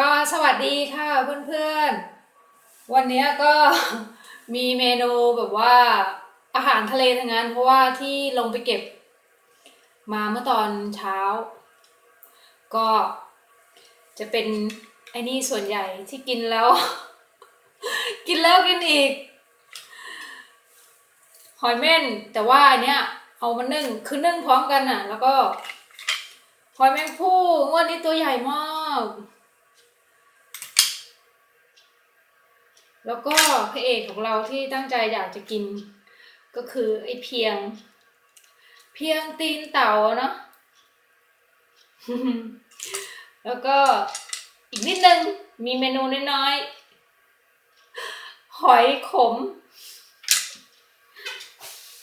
ก็สวัสดีค่ะเพื่อนๆ วันนี้ก็มีเมนูแบบว่าอาหารทะเลทั้งนั้น เพราะว่าที่ลงไปเก็บ มาเมื่อตอนเช้า ก็จะเป็นไอ้นี่ส่วนใหญ่ที่กินแล้ว กินแล้วกินอีก หอยเม่นแต่ว่าอันเนี้ยเอามานึ่งคือนึ่งพร้อมกันน่ะ แล้วก็หอยแมงผู้งวดนี้ตัวใหญ่มาก แล้วก็พระเอกของเราที่ตั้งใจอยากจะกิน ก็คือไอ้เพียง เพียงตีนเต่าเนาะแล้วก็อีกนิดนึงมีเมนูน้อยๆหอยขม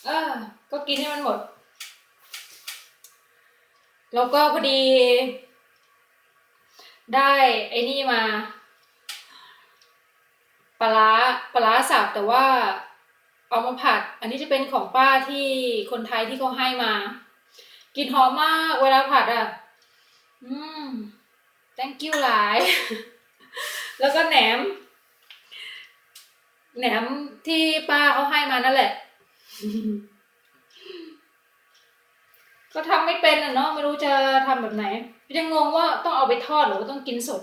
เออ ก็กินให้มันหมด แล้วก็พอดี ได้ไอ้นี่มา ปลาปลาร้าสับแต่ว่าเอามาผัด อันนี้จะเป็นของป้าที่คนไทยที่เขาให้มา กินหอมมากเวลาผัดอะ อืม thank you หลาย แล้วก็แหนม แหนมที่ป้าเขาให้มานั่นแหละ ก็ทำไม่เป็นอะเนาะไม่รู้จะทำแบบไหน ยังงงว่าต้องเอาไปทอดหรือว่าต้องกินสด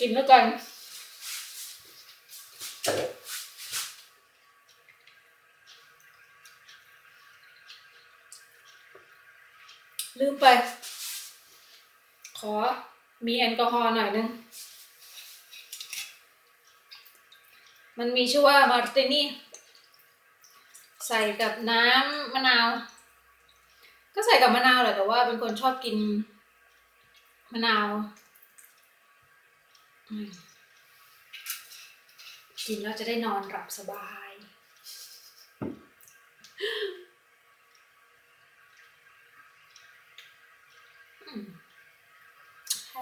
กินแล้วกันลืมไป ขอมีแอลกอฮอล์หน่อยนึง มันมีชื่อว่ามาร์ตินี่ ใส่กับน้ำมะนาว ก็ใส่กับมะนาวแหละแต่ว่าเป็นคนชอบกินมะนาว กินแล้วจะได้นอนหลับสบายอ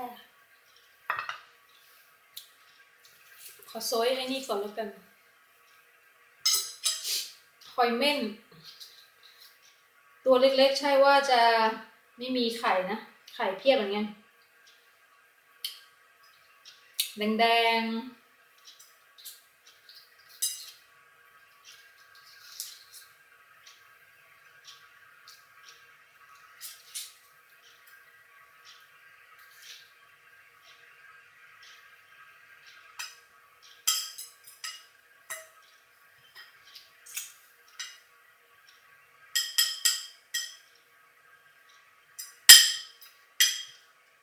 ขอโซยไอ้นี่ก่อนแล้วกันหอยเม่น ตัวเล็กๆใช่ว่าจะไม่มีไข่นะ ไข่เพียบเหมือนกัน แดง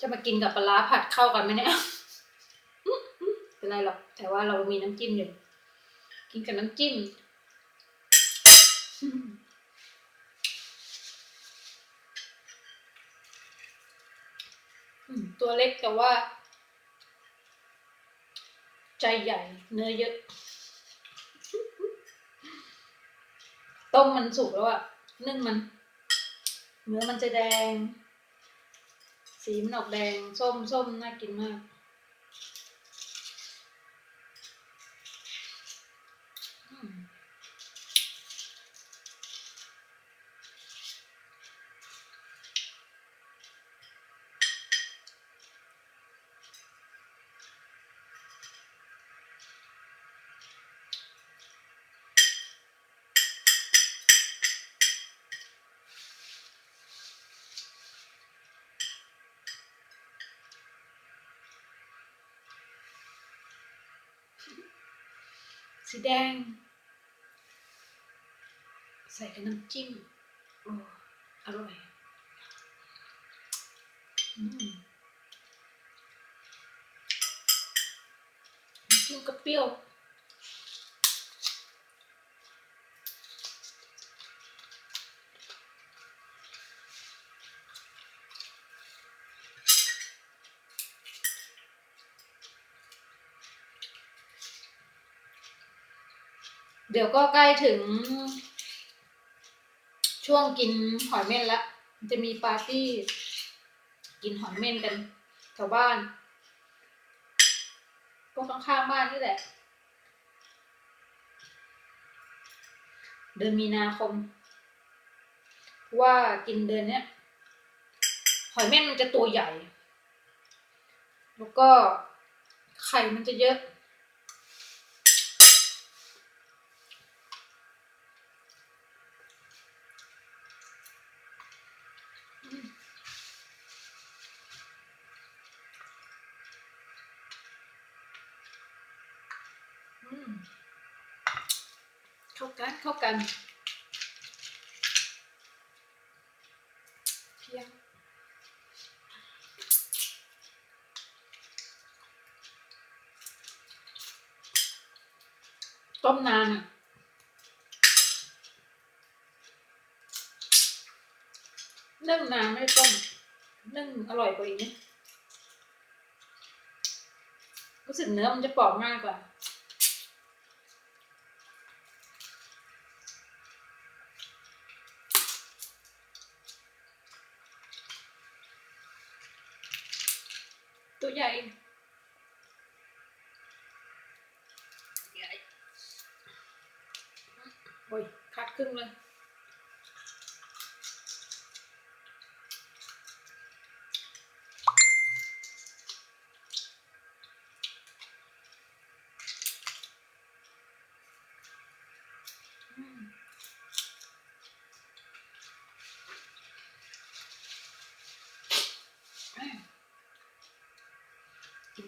จะมากินกับปลาร้าผัดเข้ากันไหมเนี่ย เป็นไรหรอก แต่ว่าเรามีน้ำจิ้มอยู่ กินกับน้ำจิ้มอืมตัวเล็กแต่ว่า ใจใหญ่ เนื้อเยอะ ต้มมันสุกแล้วอะนึ่งมัน เนื้อมันจะแดง สีมันออกแดง ส้มส้มน่ากินมาก สีแดง ใส่กับน้ำจิ้มโอ้อร่อยอืมน้ำจิ้มก็เปรี้ยว เดี๋ยวก็ใกล้ถึง ช่วงกินหอยเม่นละจะมีปาร์ตี้ กินหอยเม่นกันแถวบ้านก็ข้างๆบ้านนี่แหละ เดือนมีนาคม ว่ากินเดือนเนี้ยหอยเม่นมันจะตัวใหญ่ แล้วก็ไข่มันจะเยอะ เข้ากันเข้ากันเพียงต้มนานอะนึ่งนานไม่ได้ต้มนึ่งอร่อยกว่าอีกนะรู้สึกเนื้อมันจะปอกง่ายกว่า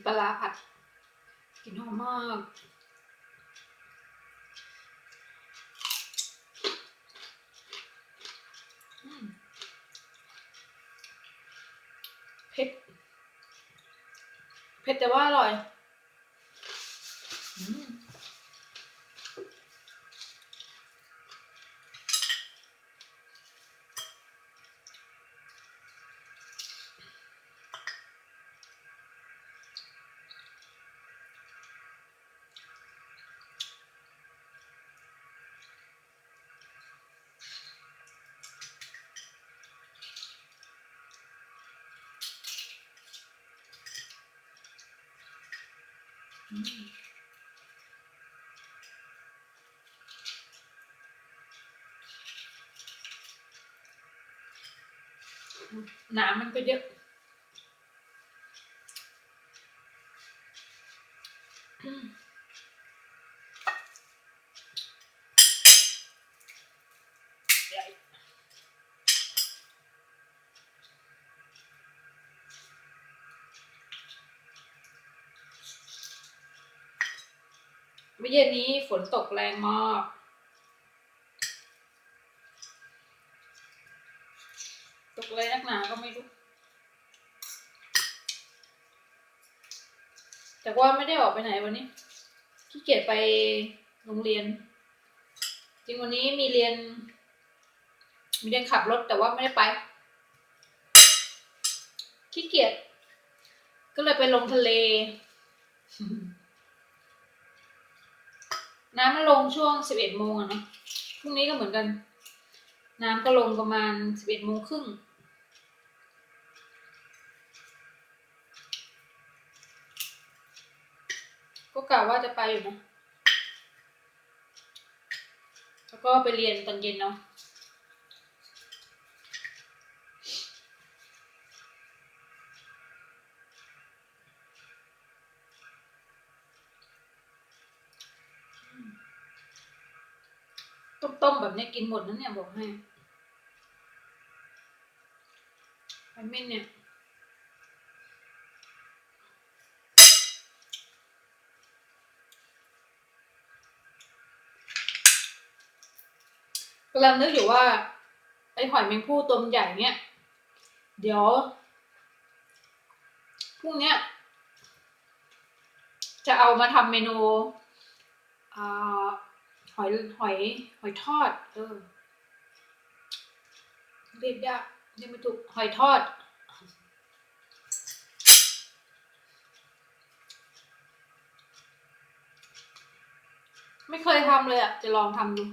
ปลาผัดกินหอมมากเผ็ด เผ็ดแต่ว่าอร่อย นามันก็เยอะ เมื่อเย็นนี้ฝนตกแรงมากตกเลยนักหนาก็ไม่รู้ แต่ว่าไม่ได้ออกไปไหนวันนี้ขี้เกียจไปโรงเรียน จริงวันนี้มีเรียน มีเรียนขับรถแต่ว่าไม่ได้ไปขี้เกียจก็เลยไปลงทะเล น้ำมันลงช่วงสิบเอ็ดโมงอะเนาะพรุ่งนี้ก็เหมือนกัน น้ำก็ลงประมาณสิบเอ็ดโมงครึ่งก็กะว่าจะไปอยู่นะ แล้วก็ไปเรียนตอนเย็นเนาะ ต้มๆแบบนี้กินหมดนะเนี่ยบอกให้ไอเมนเนี่ยกำลังนึกอยู่ว่า ไอหอยแมงภู่ตัวใหญ่เนี่ย เดี๋ยวพรุ่งเนี้ยจะเอามาทำเมนู หอยหอยหอยทอด เออเรียกยากเรียกไม่ถูกหอยทอดไม่เคยทำเลยอะ จะลองทำดู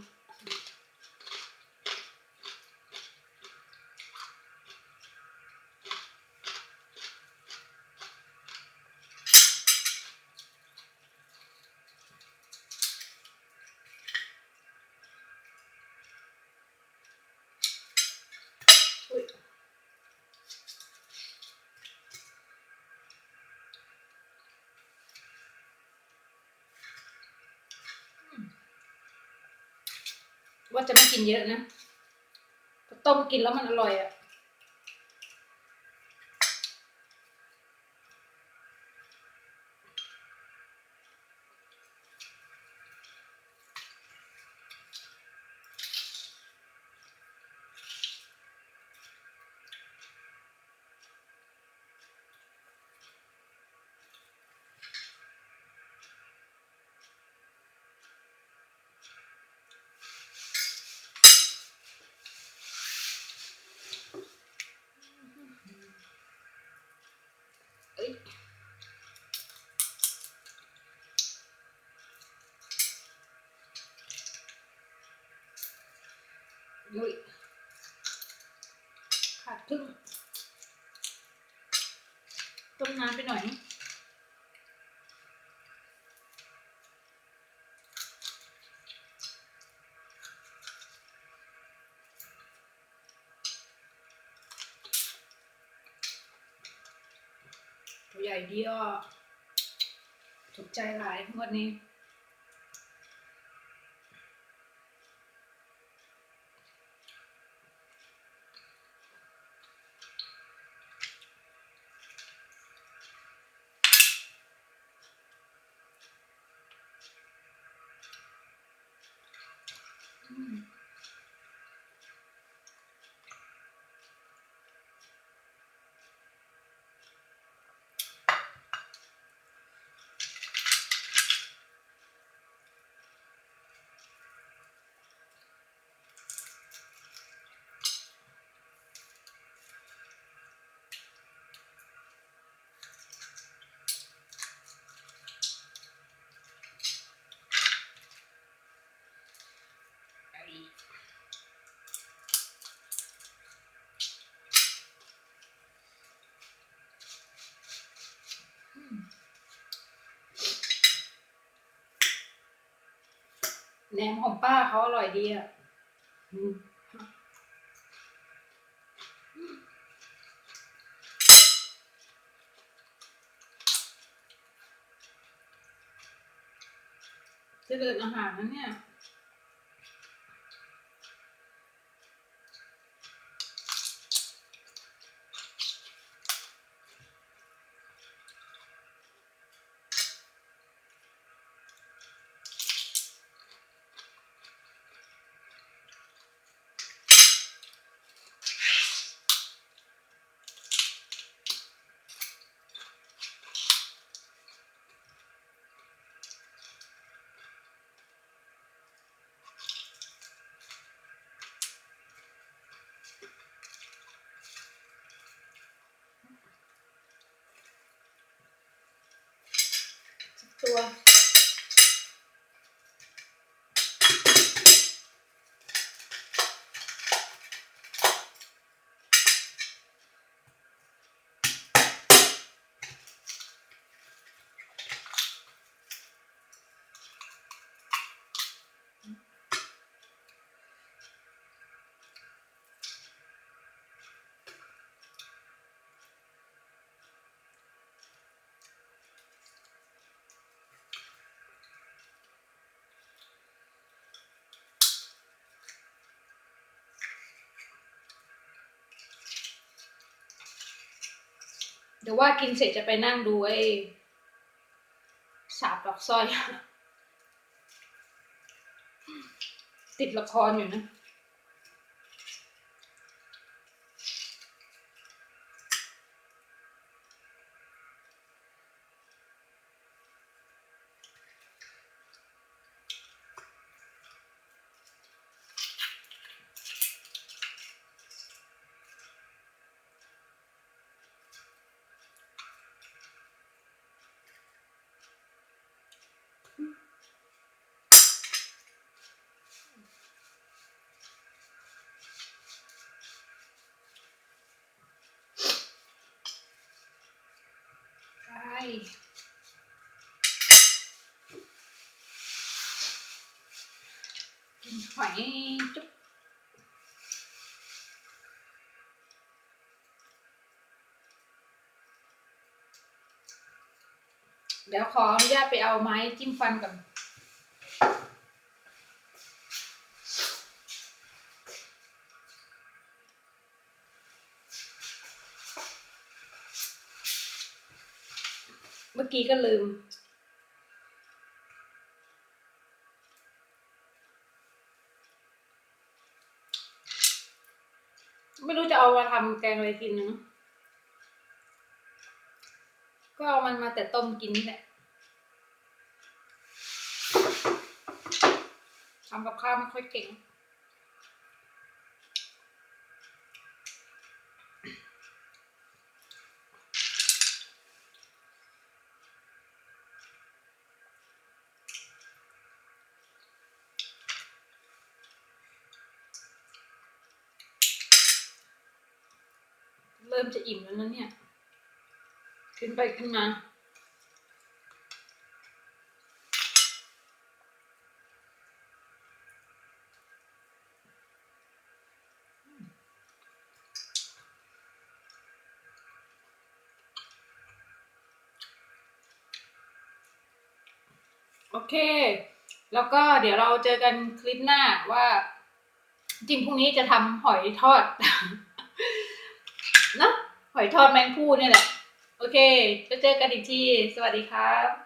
ว่าจะไม่กินเยอะนะต้มกินแล้วมันอร่อยอะ่ อุ้ยขาดครึ่งต้มน้ำไปหน่อยตัวใหญ่ดีอะถูกใจหลายงวดนี้ แหนมของป้าเขาอร่อยดีอะเจะเดินอาหารนะเนี่ย ตัว เดี๋ยวว่ากินเสร็จจะไปนั่งดูไอ้สาบดอกสร้อย ติดละครอยู่นะ กินหอยจุ๊บเดี๋ยวขออนุญาตไปเอาไม้จิ้มฟันก่อน กี้ก็ลืม ไม่รู้จะเอามาทำแกงอะไรกินนะก็เอามันมาแต่ต้มกินนี่แหละทำกับข้าวไม่ค่อยเก่ง แล้วนะเนี่ย ขึ้นไปขึ้นมา โอเค แล้วก็เดี๋ยวเราเจอกันคลิปหน้าว่า จริงพรุ่งนี้จะทำหอยทอด หอยทอดแมงคู่เนี่ยแหละ โอเคจะเจอกันอีกที สวัสดีครับ